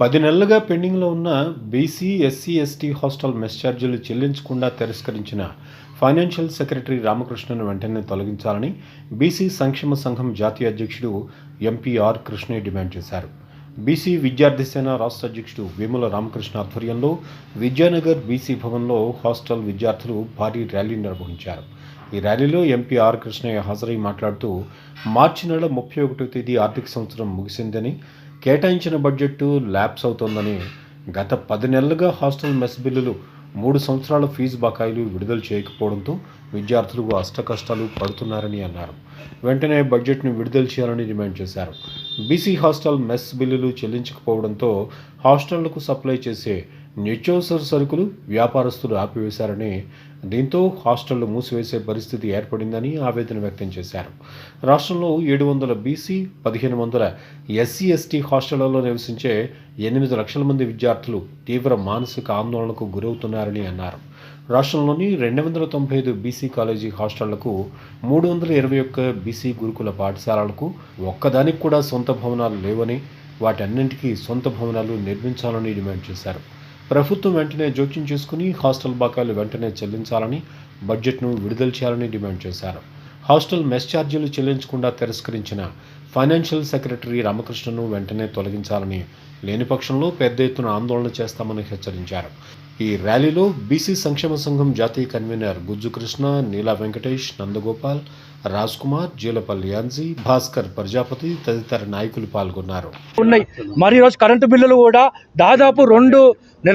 పది నెలలుగా పెండింగ్లో ఉన్న BC SC ST hostel mess ఛార్జీలు చెల్లించకుండా తిరస్కరించిన ఫైనాన్షియల్ సెక్రటరీ రామకృష్ణను వెంటనే తొలగించాలని బీసీ సంక్షేమ సంఘం జాతీయ అధ్యక్షుడు ఎంపీఆర్ కృష్ణయ్య డిమాండ్ చేశారు. బీసీ విద్యార్థి సేన రాష్ట్ర అధ్యక్షుడు వేముల రామకృష్ణ ఆధ్వర్యంలో విద్యానగర్ బీసీ భవన్లో హాస్టల్ విద్యార్థులు భారీ ర్యాలీ నిర్వహించారు. ఈ ర్యాలీలో ఎంపీ ఆర్ కృష్ణయ్య హాజరై మాట్లాడుతూ మార్చి నెల ముప్పై ఒకటో తేదీ ఆర్థిక సంవత్సరం ముగిసిందని కేటాయించిన బడ్జెట్ ల్యాప్స్ అవుతోందని గత పది నెలలుగా హాస్టల్ మెస్ బిల్లులు మూడు సంవత్సరాల ఫీజు బకాయిలు విడుదల చేయకపోవడంతో విద్యార్థులు అష్టకష్టాలు పడుతున్నారని అన్నారు. వెంటనే బడ్జెట్ను విడుదల చేయాలని డిమాండ్ చేశారు. బీసీ హాస్టల్ మెస్ బిల్లులు చెల్లించకపోవడంతో హాస్టళ్ళకు సప్లై చేసే నిత్యావసర సరుకులు వ్యాపారస్తులు ఆపివేశారని దీంతో హాస్టళ్ళు మూసివేసే పరిస్థితి ఏర్పడిందని ఆవేదన వ్యక్తం చేశారు. రాష్ట్రంలో ఏడు వందల బీసీ పదిహేను వందల ఎస్సీ ఎస్టీ హాస్టళ్ళలో నివసించే ఎనిమిది లక్షల మంది విద్యార్థులు తీవ్ర మానసిక ఆందోళనకు గురవుతున్నారని అన్నారు. రాష్ట్రంలోని రెండు వందల తొంభై ఐదు బీసీ కాలేజీ హాస్టళ్ళకు మూడు వందల ఇరవై ఒక్క బీసీ గురుకుల పాఠశాలలకు ఒక్కదానికి కూడా సొంత భవనాలు లేవని వాటన్నింటికీ సొంత భవనాలు నిర్మించాలని డిమాండ్ చేశారు. ప్రభుత్వం వెంటనే జోక్యం చేసుకుని హాస్టల్ బకాయిలు వెంటనే చెల్లించాలని బడ్జెట్ను విడుదల చేయాలని డిమాండ్ చేశారు. హాస్టల్ మెస్ ఛార్జీలు చెల్లించకుండా తిరస్కరించిన ఫైనాన్షియల్ సెక్రటరీ రామకృష్ణను వెంటనే తొలగించాలని లేని పక్షంలో పెద్ద ఎత్తున ఆందోళన చేస్తామని హెచ్చరించారు. ఈ ర్యాలీలో బీసీ సంక్షేమ సంఘం జాతీయ కన్వీనర్ గుజ్జు కృష్ణ నీలా వెంకటేష్ నందగోపాల్ రాజ్ కుమార్ జీలపల్లి యాన్జీ భాస్కర్ ప్రజాపతి తదితర నాయకులు పాల్గొన్నారు. ఉన్నాయి. మరి ఈరోజు కరెంటు బిల్లులు కూడా దాదాపు రెండు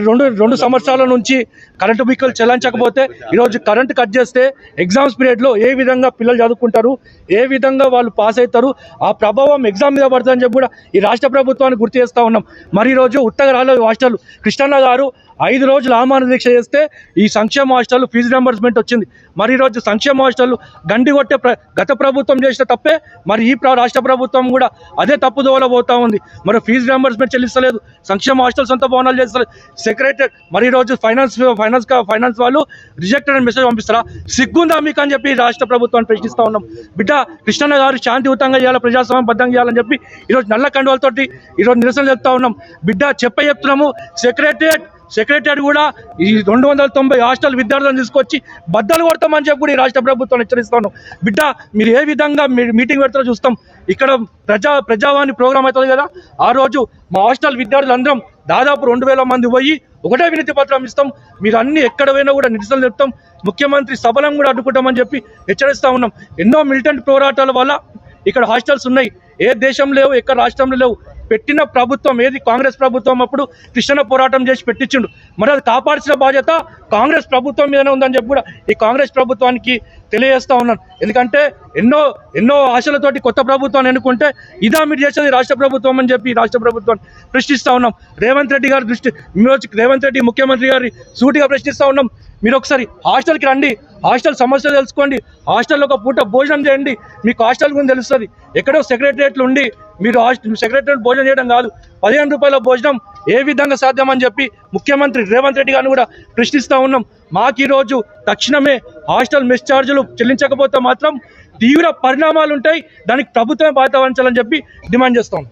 రెండు రెండు సంవత్సరాల నుంచి కరెంటు బిల్లులు చెల్లించకపోతే ఈరోజు కరెంటు కట్ చేస్తే ఎగ్జామ్స్ పీరియడ్లో ఏ విధంగా పిల్లలు చదువుకుంటారు ఏ విధంగా వాళ్ళు పాస్ అవుతారు ఆ ప్రభావం ఎగ్జామ్ మీద పడుతుందని చెప్పి కూడా ఈ రాష్ట్ర ప్రభుత్వాన్ని గుర్తు చేస్తూ ఉన్నాం. మరి ఈరోజు ఉత్తర రాలేదు హాస్టల్ కృష్ణన్న గారు ఐదు రోజులు ఆహ్వాన దీక్ష చేస్తే ఈ సంక్షేమ హాస్టల్ ఫీజు రింబర్స్మెంట్ వచ్చింది. మరి ఈరోజు సంక్షేమ హాస్టల్ గండి కొట్టే ప్ర గత ప్రభుత్వం చేసిన తప్పే మరి ఈ రాష్ట్ర ప్రభుత్వం కూడా అదే తప్పుదోవలో పోతా ఉంది. మరి ఫీజు రింబర్స్మెంట్ చెల్లిస్తలేదు సంక్షేమ హాస్టల్ సొంత భవనాలు చేస్తలేదు. సెక్రటరీ మరి ఈరోజు ఫైనాన్స్ ఫైనాన్స్ ఫైనాన్స్ వాళ్ళు రిజెక్ట్ అనే మెసేజ్ పంపిస్తారా? సిగ్గుందా మీకు అని చెప్పి రాష్ట్ర ప్రభుత్వాన్ని ప్రశ్నిస్తూ ఉన్నాం. బిడ్డ కృష్ణన్న గారు శాంతియుతంగా చేయాలి ప్రజాస్వామ్యబద్ధంగా చేయాలని చెప్పి ఈరోజు నల్ల కండువాలతోటి ఈరోజు నిరసన చెప్తా ఉన్నాం. బిడ్డ చెప్ప చెప్తున్నాము. సెక్రటరియట్ సెక్రటరీ కూడా ఈ రెండు వందల తొంభై హాస్టల్ విద్యార్థులను తీసుకొచ్చి బద్దలు కొడతామని చెప్పి కూడా ఈ రాష్ట్ర ప్రభుత్వం హెచ్చరిస్తాను. బిడ్డ మీరు ఏ విధంగా మీ- మీటింగ్ పెడతారో చూస్తాం. ఇక్కడ ప్రజా ప్రజావాణి ప్రోగ్రామ్ అవుతుంది కదా ఆ రోజు మా హాస్టల్ విద్యార్థులందరం దాదాపు రెండు వేల మంది పోయి ఒకటే వినతి పత్రం ఇస్తాం. మీరు అన్ని ఎక్కడ పోయినా కూడా నిరసనలు చెప్తాం. ముఖ్యమంత్రి సబలం కూడా అడ్డుకుంటామని చెప్పి హెచ్చరిస్తా ఉన్నాం. ఎన్నో మిలిటెంట్ పోరాటాల వల్ల ఇక్కడ హాస్టల్స్ ఉన్నాయి. ఏ దేశం లేవు ఎక్కడ రాష్ట్రంలో లేవు పెట్టిన ప్రభుత్వం ఏది? కాంగ్రెస్ ప్రభుత్వం అప్పుడు కృష్ణ పోరాటం చేసి పెట్టించిండు. మరి అది కాపాడాల్సిన బాధ్యత కాంగ్రెస్ ప్రభుత్వం మీదనే ఉందని చెప్పి కూడా ఈ కాంగ్రెస్ ప్రభుత్వానికి తెలియజేస్తా ఉన్నాను. ఎందుకంటే ఎన్నో ఎన్నో ఆశలతోటి కొత్త ప్రభుత్వాన్ని ఎన్నుకుంటే ఇదా మీరు చేసేది రాష్ట్ర ప్రభుత్వం అని చెప్పి రాష్ట్ర ప్రభుత్వాన్ని ప్రశ్నిస్తూ ఉన్నాం. రేవంత్ రెడ్డి గారి దృష్టి మీరు రేవంత్ రెడ్డి ముఖ్యమంత్రి గారి సూటిగా ప్రశ్నిస్తా ఉన్నాం. మీరు ఒకసారి హాస్టల్కి రండి. హాస్టల్ సమస్యలు తెలుసుకోండి. హాస్టల్లో ఒక పూట భోజనం చేయండి. మీకు హాస్టల్ గురించి తెలుస్తుంది. ఎక్కడో సెక్రటరియట్లు ఉండి మీరు హాస్టల్ సెక్రటరీ భోజనం చేయడం కాదు. పదిహేను రూపాయల భోజనం ఏ విధంగా సాధ్యమని చెప్పి ముఖ్యమంత్రి రేవంత్ రెడ్డి గారిని కూడా ప్రశ్నిస్తూ ఉన్నాం. మాకు ఈరోజు తక్షణమే హాస్టల్ మెస్ ఛార్జీలు చెల్లించకపోతే మాత్రం తీవ్ర పరిణామాలు ఉంటాయి. దానికి ప్రభుత్వమే బాధ్యత వహించాలని చెప్పి డిమాండ్ చేస్తాం